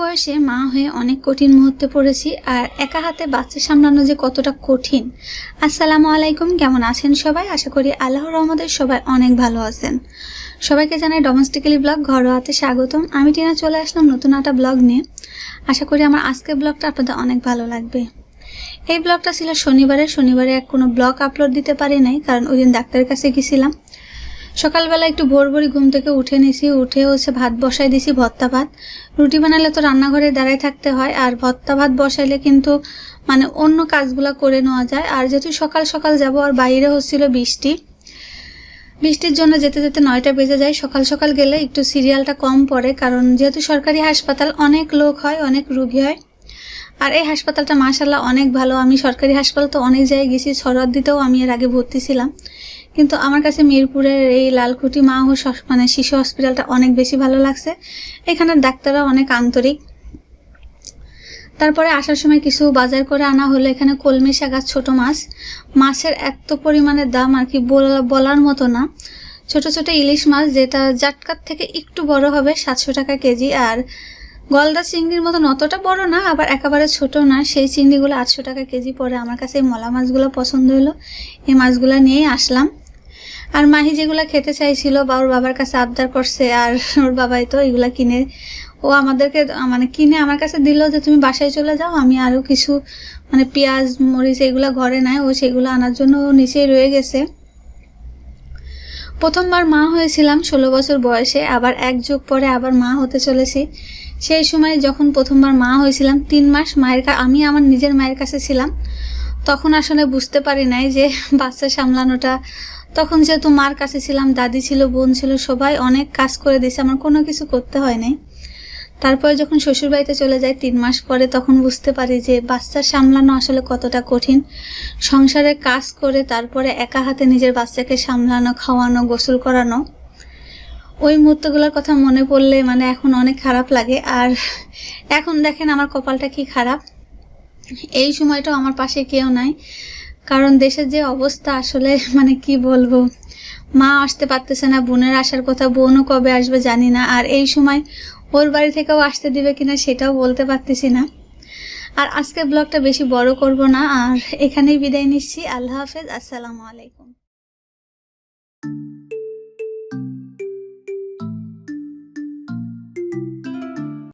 বয়সে মা হয়ে অনেক কঠিন মুহূর্তে পড়েছি আর একা হাতে বাচ্চা সামলানো যে কতটা কঠিন। আসসালামু আলাইকুম, কেমন আছেন সবাই? আশা করি আল্লাহর রহমদের সবাই অনেক ভালো আছেন। সবাইকে জানাই ডোমেস্টিক্যালি ব্লগ ঘরোয়াতে স্বাগতম। আমি টিনা চলে আসলাম নতুন একটা ব্লগ নিয়ে। আশা করি আমার আজকের ব্লগটা আপনাদের অনেক ভালো লাগবে। এই ব্লগটা ছিল শনিবারে। শনিবারে এক কোনো ব্লগ আপলোড দিতে পারি নাই, কারণ ওই দিন ডাক্তারের কাছে গেছিলাম সকালবেলা একটু ভোর ভোরই ঘুম থেকে উঠে নিছি, উঠে হচ্ছে ভাত বসাই দিছি ভত্তা ভাত। রুটি বানালে তো রান্নাঘরে দাঁড়ায় থাকতে হয়, আর ভত্তা ভাত বসাইলে কিন্তু মানে অন্য কাজগুলো করে নেওয়া যায়। আর যেহেতু সকাল সকাল যাব, আর বাইরে হচ্ছিল বৃষ্টি, বৃষ্টির জন্য যেতে যেতে নয়টা বেজে যায়। সকাল সকাল গেলে একটু সিরিয়ালটা কম পড়ে, কারণ যেহেতু সরকারি হাসপাতাল, অনেক লোক হয়, অনেক রুগী হয়। আর এই হাসপাতালটা মাশাল্লাহ অনেক ভালো। আমি সরকারি হাসপাতাল তো অনেক জায়গায় গেছি দিতেও আমি এর আগে ভর্তি ছিলাম। কিন্তু আমার কাছে মিরপুরের এই লালকুটি মা ও মানে শিশু হসপিটালটা অনেক বেশি ভালো লাগছে। এখানের ডাক্তাররা অনেক আন্তরিক। তারপরে আসার সময় কিছু বাজার করে আনা হলো এখানে কলমি শাক আর ছোটো মাছ। মাছের এত পরিমাণে দাম আর কি বলা- বলার মতো না। ছোট ছোট ইলিশ মাছ যেটা জাটকার থেকে একটু বড় হবে, সাতশো টাকা কেজি। আর গলদা চিংড়ির মতন অতটা বড় না, আবার একেবারে ছোট না। সেই চিংড়িগুলো আটশো টাকা কেজি পরে আমার কাছে এই মলা মাছগুলো পছন্দ হলো। এই মাছগুলো নিয়েই আসলাম। আর মাহি যেগুলো খেতে চাইছিল বা ওর বাবার কাছে আবদার করছে আর ওর বাবাই তো এগুলা কিনে, ও আমাদেরকে মানে কিনে আমার কাছে দিল যে তুমি বাসায় চলে যাও, আমি আরও কিছু মানে পেঁয়াজ, মরিচ এগুলো ঘরে নাই, ও সেগুলো আনার জন্য নিচেই রয়ে গেছে। প্রথমবার মা হয়েছিলাম ষোলো বছর বয়সে, আবার এক যুগ পরে আবার মা হতে চলেছি। সেই সময় যখন প্রথমবার মা হয়েছিলাম, তিন মাস মায়ের আমি আমার নিজের মায়ের কাছে ছিলাম। তখন আসলে বুঝতে পারি নাই যে বাচ্চা সামলানোটা, তখন যেহেতু মার কাছে ছিলাম, দাদি ছিল, বোন ছিল, সবাই অনেক কাজ করে দিয়েছে, আমার কোনো কিছু করতে হয় নাই তারপরে যখন শ্বশুরবাড়িতে চলে যাই তিন মাস পরে, তখন বুঝতে পারি যে বাচ্চা সামলানো আসলে কতটা কঠিন। সংসারে কাজ করে তারপরে একা হাতে নিজের বাচ্চাকে সামলানো, খাওয়ানো, গোসল করানো, ওই মুহূর্তগুলোর কথা মনে পড়লে মানে এখন অনেক খারাপ লাগে। আর এখন দেখেন আমার কপালটা কি খারাপ। এই সময়টাও আমার পাশে কেউ নাই। কারণ দেশের যে অবস্থা আসলে মানে কি বলব, মা আসতে পারতেছে না, বোনের আসার কথা বোনও কবে আসবে জানি না। আর এই সময় ওর বাড়ি থেকেও আসতে দিবে কিনা সেটাও বলতে পারতেছি না। আর আজকে ব্লগটা বেশি বড় করব না, আর এখানেই বিদায় নিচ্ছি। আল্লাহ হাফেজ, আসসালামু আলাইকুম।